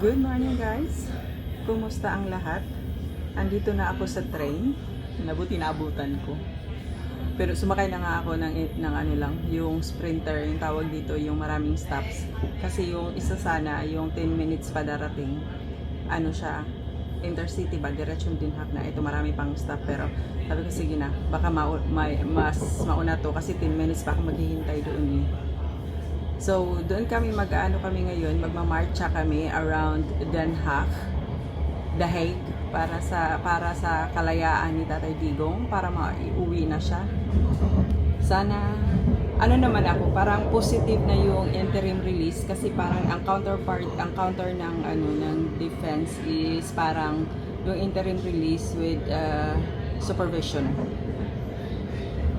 Good morning guys! Kumusta ang lahat? Andito na ako sa train. Nabuti naabutan ko. Pero sumakay na nga ako ng, ng ano lang, yung sprinter, yung tawag dito, yung maraming stops. Kasi yung isa sana, yung 10 minutes pa darating, ano siya, intercity ba, diretsyon din hak na. Ito marami pang stop pero sabi ko sige na, baka mau- may, mas mauna to kasi 10 minutes pa ako maghihintay doon eh. So, doon kami mag-ano kami ngayon, magmamarcha kami around Den Haag, The Hague, para sa para sa kalayaan ni Tatay Digong para maiuwi na siya. Sana ano naman ako, parang positive na yung interim release kasi parang ang counterpart, ang counter ng ano ng defense is parang yung interim release with uh, supervision.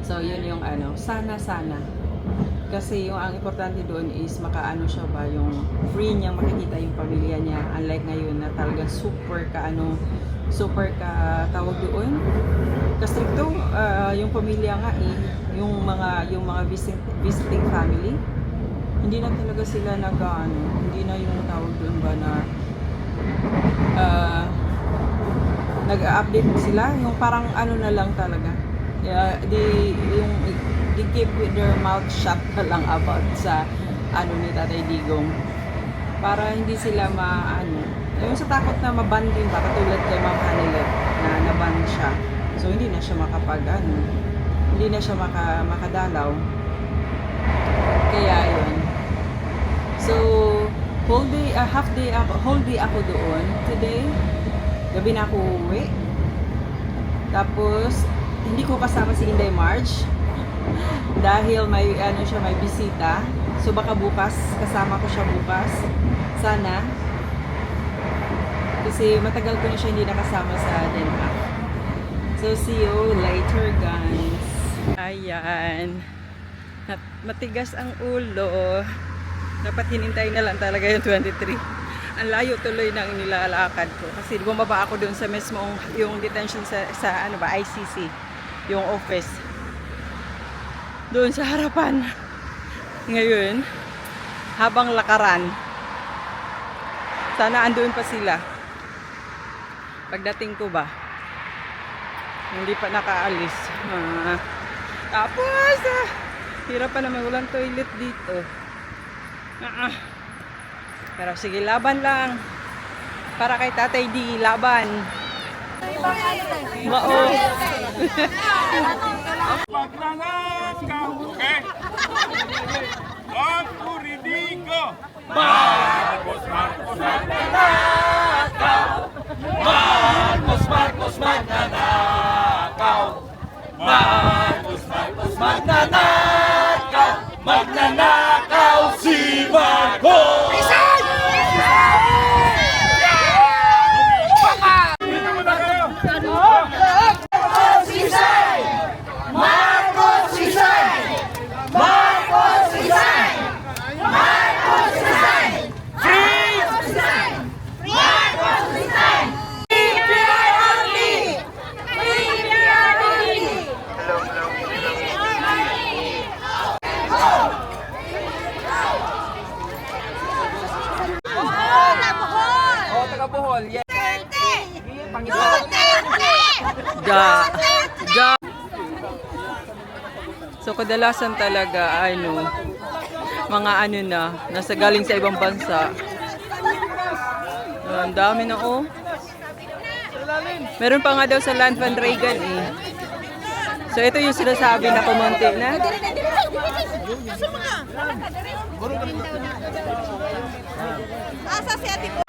So, yun yung ano, sana sana kasi yung ang importante doon is makaano siya ba yung free niyang makikita yung pamilya niya. Unlike ngayon na talaga super ka ano super ka tawag doon? Kastrikto ah, yung pamilya nga eh. Yung mga yung mga visit, visiting family. Hindi na talaga sila nag ano, hindi na yung tawag doon ba na ah, nag-update sila. Yung parang ano na lang talaga. Yeah, di yung they keep with their mouth shut na lang about sa ano ni Tatay Digong. Para hindi sila maano yung sa takot na maban din ba katulad kay Ma'am Hanilet na naban siya. So hindi na siya makapag ano hindi na siya maka, makadalaw. Kaya yun. So whole day uh, half day ako whole day ako doon. Today gabi na ako uwi tapos hindi ko kasama si Inday Marge dahil may ano siya may bisita. So baka bukas kasama ko siya bukas. Sana. Kasi matagal ko na siya hindi nakasama sa Den Haag so see you later guys. Ayan. Matigas ang ulo. Dapat hinintay na lang talaga yung 23 ang layo tuloy ng nilalakad ko. Kasi bumaba ako doon sa mismong yung detention sa, sa ano ba ICC yung office doon sa harapan. Ngayon, habang lakaran, sana andoon pa sila. Pagdating ko ba, hindi pa nakaalis. Ah, tapos, ah, hirap pa naman, walang toilet dito. Ah, ah. pero sige, laban lang. Para kay Tatay D, laban. Mao. Magnanakaw, eh? Ang puridigo! Marcos, Marcos, magnanakaw. Marcos, Marcos, magnanakaw. Magnanakaw si Marcos. Dito mo na kayo! Oh, Ja. Ja. So kadalasan talaga ano mga ano na nasa galing sa ibang bansa. Ah, Ang dami na oh. Meron pa nga daw sa Land Van Reagan eh. So ito yung sinasabi na kumunti na. Asa si Ate Po?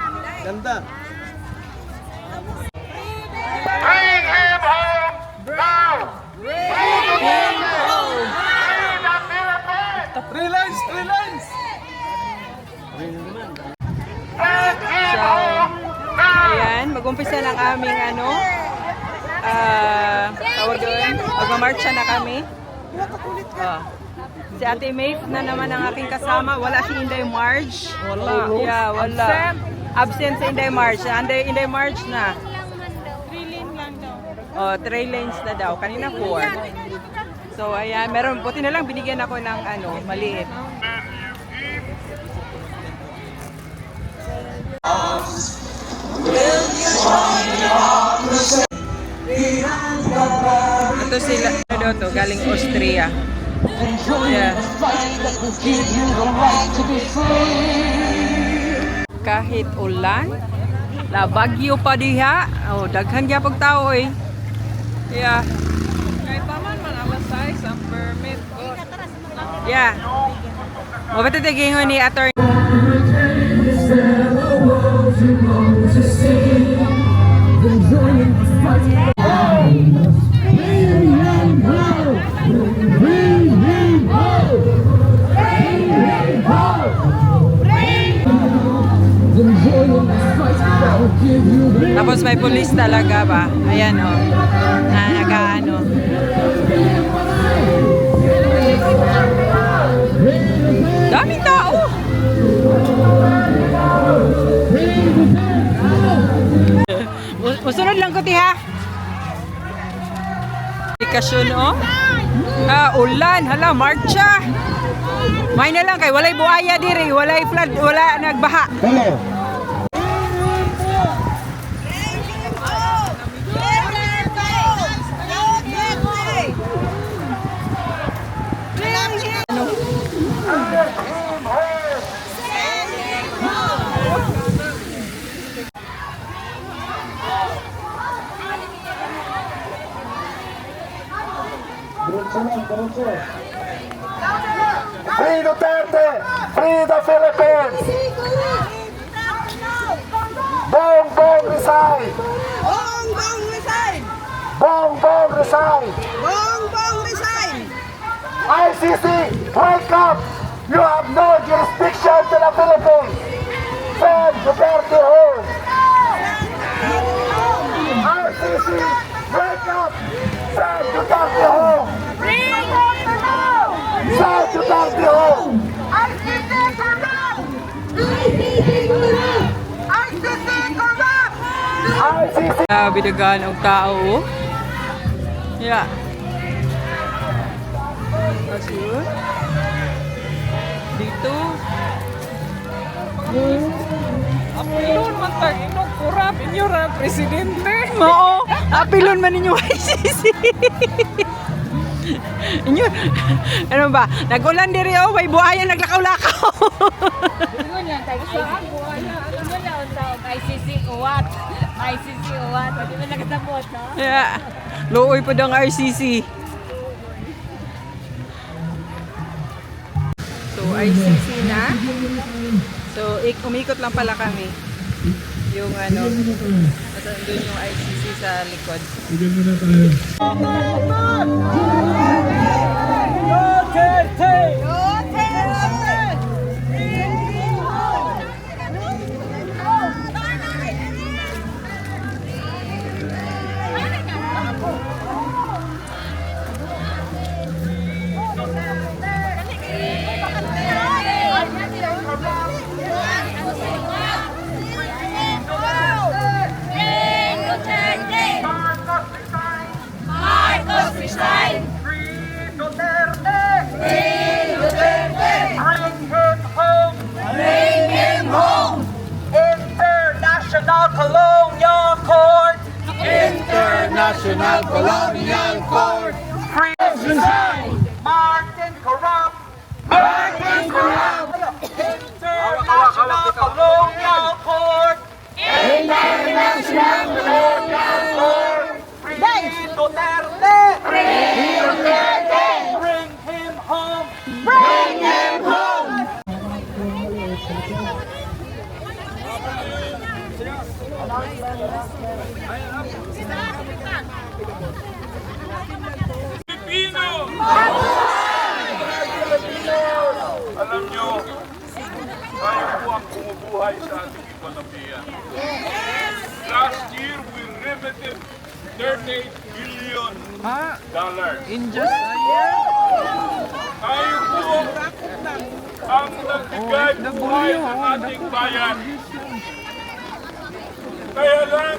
Bring him home now! Three lines, three lines. So, mag-umpisa ng aming ano, ah, tawag doon, magmamarcha na kami. Oh. Si Ate Maeve na naman ang aking kasama. Wala si Inday Marge. Wala. Yeah, wala. Absent si Inday Marge. Inday, Inday Marge na. Oh, three lanes na daw. Kanina four. So, ayan, meron, buti na lang binigyan ako ng ano, maliit. Ito sila, ano to, galing Austria. Yeah. Kahit ulan, la bagyo pa diha, oh, daghan gyapon tao eh. Yeah. Kahit pa man ang size ang permit ko. Yeah. Mabati gingon ni attorney. Pulis talaga ba? Ayan o. Oh, na nag-ano. Daming tao! Mu- Musunod lang ko tiha. Aplikasyon oh. Ah, ulan, hala, marcha. May na lang kay walay buhaya diri, walay flood, wala nagbaha. Free Duterte! Free the Philippines! Bong Bong resign! Bong Bong resign! Bong Bong resign! Bong Bong resign! ICC, wake up! You have no jurisdiction to the Philippines! Send Duterte home! ICC, wake up! Send Duterte home! Send Duterte home! ICC! Grabe dagan ang tao. oh. Yeah. Tapos yun. Dito. Apilon man tag inog kurap inyo ra presidente. Oo. Apilon man ninyo ICC. Inyo, ano ba? Nagulan diri oh, may buhayan naglakaw-lakaw. Ingon lang tayo sa ako. Ano, ang tawag. ICC uwat. ICC uwat. Hindi mo nakatabot, no? yeah. Looy po dang RCC. So, ICC na. So, ik umikot lang pala kami. Yung ano, nasa doon yung ICC sa likod. International International Colonial Court! Free resign! Martin corrupt! Martin corrupt! International Colonial Court! International Colonial Court! Free Duterte! Free Duterte! Bring him home! Bring him home! Pilipino! Alam nyo, tayo po ang bumubuhay sa ating ekonomiya. Last year, we remitted 38 billion dollars. In just a year. Tayo po ang nagbigay buhay ng ating bayan. Kaya lang,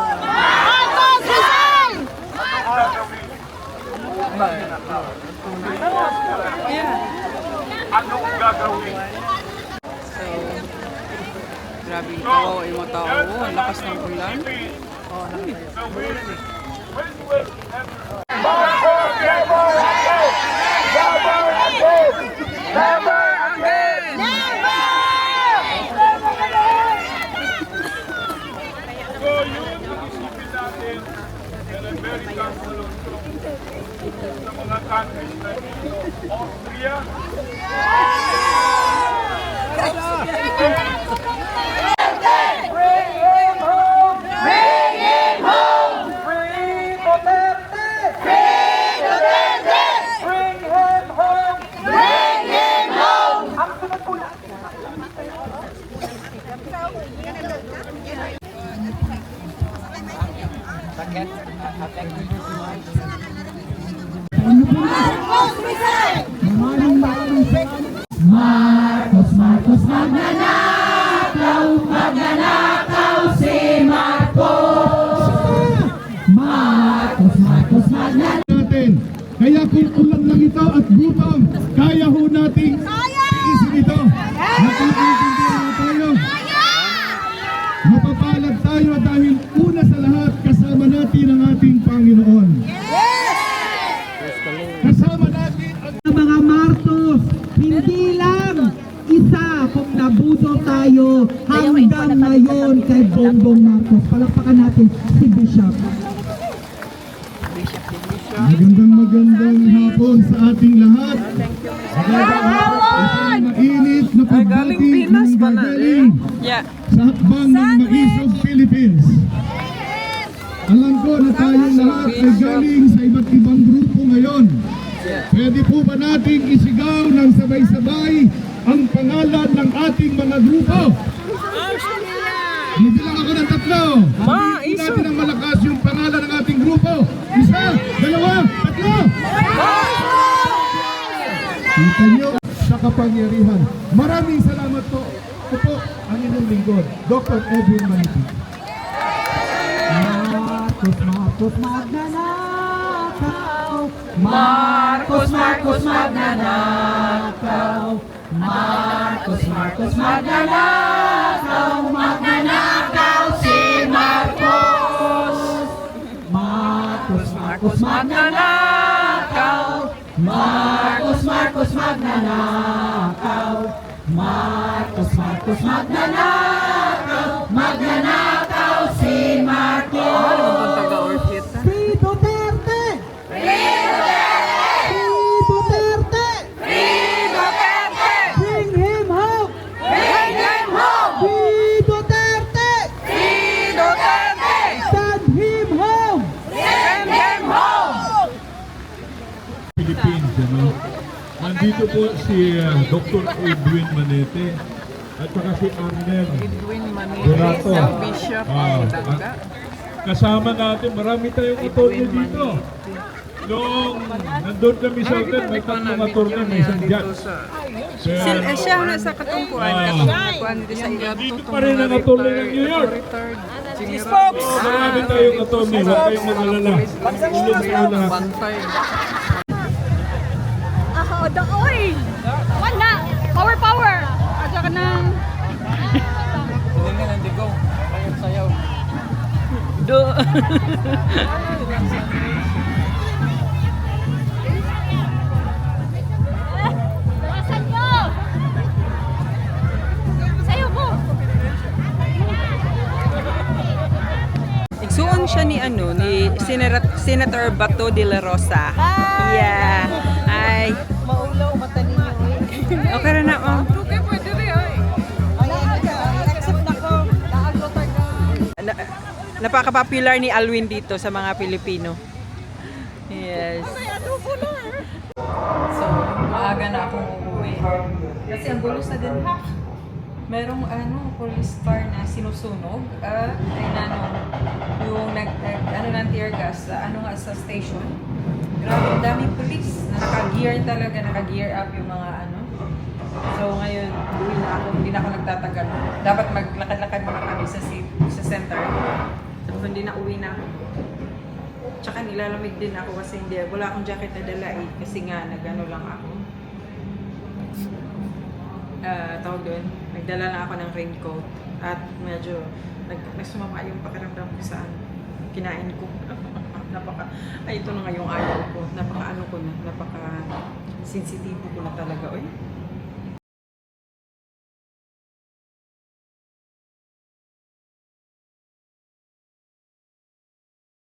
Anong gagawin? So, grabe yung kawawa yung tao. Ang lakas ng ulan. Oh, nakita. Austria, natin. Kaya kung ulan lang ito at gutom, kaya ho nating tiisin ito. Nakakaintindihan na tayo. Mapapalad tayo dahil una sa lahat kasama natin ang Panginoon. Kasama natin ang mga Marcos, hindi lang isa kung nabuto tayo hanggang ngayon kay Bongbong Marcos. Palakpakan natin si Bishop. Magandang magandang hapon sa ating lahat. Magandang hapon! Mainit na pagbati Pinas ng pa na, gagaling Yeah. sa hakbang ng Maisog Philippines. Alam ko na tayong lahat ay galing sa iba't ibang grupo ngayon. Pwede po ba nating isigaw ng sabay-sabay ang pangalan ng ating mga grupo? Bibilang ako ng tatlo. Sabihin po natin ang malakas yung pangalan ng ating grupo. Isa, dalawa, tatlo. Kita nyo sa kapangyarihan. Maraming salamat po. Ito po ang inyong lingkod, Dr. Edwin Maniti. Marcos, magnanakaw. Marcos, Marcos, magnanakaw. Marcos, Marcos, magnanakaw. Magnanakaw si Marcos. Marcos, Marcos, magnanakaw. Marcos, Marcos, magnanakaw. Marcos, Marcos, magnanakaw. Si uh, Dr. Edwin Manete at saka si Arnel Edwin Manila, Donato. bishop Ah, ng Dagga. kasama natin, marami tayong attorney dito. Nung nandun kami sa hotel, may tatlong attorney, may isang judge. Kaya, eh, siya na sa katungkuan. Ah. Katungkuan dito sa iyo. Dito pa rin ang attorney ng New York. marami tayong attorney, huwag kayong mag-alala. Tulong kayo lahat. Bantay. Ah, daoy! Wala! Power, power! Aja ka ng... Do. Lawasan mo! Sayo mo! Igsuon siya ni ano ni Senator, Senator Bato de la Rosa. Yeah. Okay ra na oh. Okay, pwede rin ay. Na. Na, napaka-popular ni Alwin dito sa mga Pilipino. Yes. So, maaga na akong uuwi. Kasi ang gulos na din ha. merong ano, police car na sinusunog at ay nano, yung nag, nag ano ng tear gas sa ano nga sa station. Grabe, daming police na naka-gear talaga, naka-gear up yung mga ano. So ngayon, uwi na ako, hindi na ako nagtatagal. Dapat maglakad-lakad muna kami sa, sa center. So hindi na uwi na ako. Tsaka nilalamig din ako kasi hindi, wala akong jacket na dala eh, kasi nga nagano lang ako. Ah, tawag doon, nagdala lang ako ng raincoat at medyo nag, nagsumama yung pakiramdam ko sa ano, kinain ko. napaka, ay ito na nga yung ayaw ko. Napaka ano ko na, napaka sensitibo ko na talaga. Oy,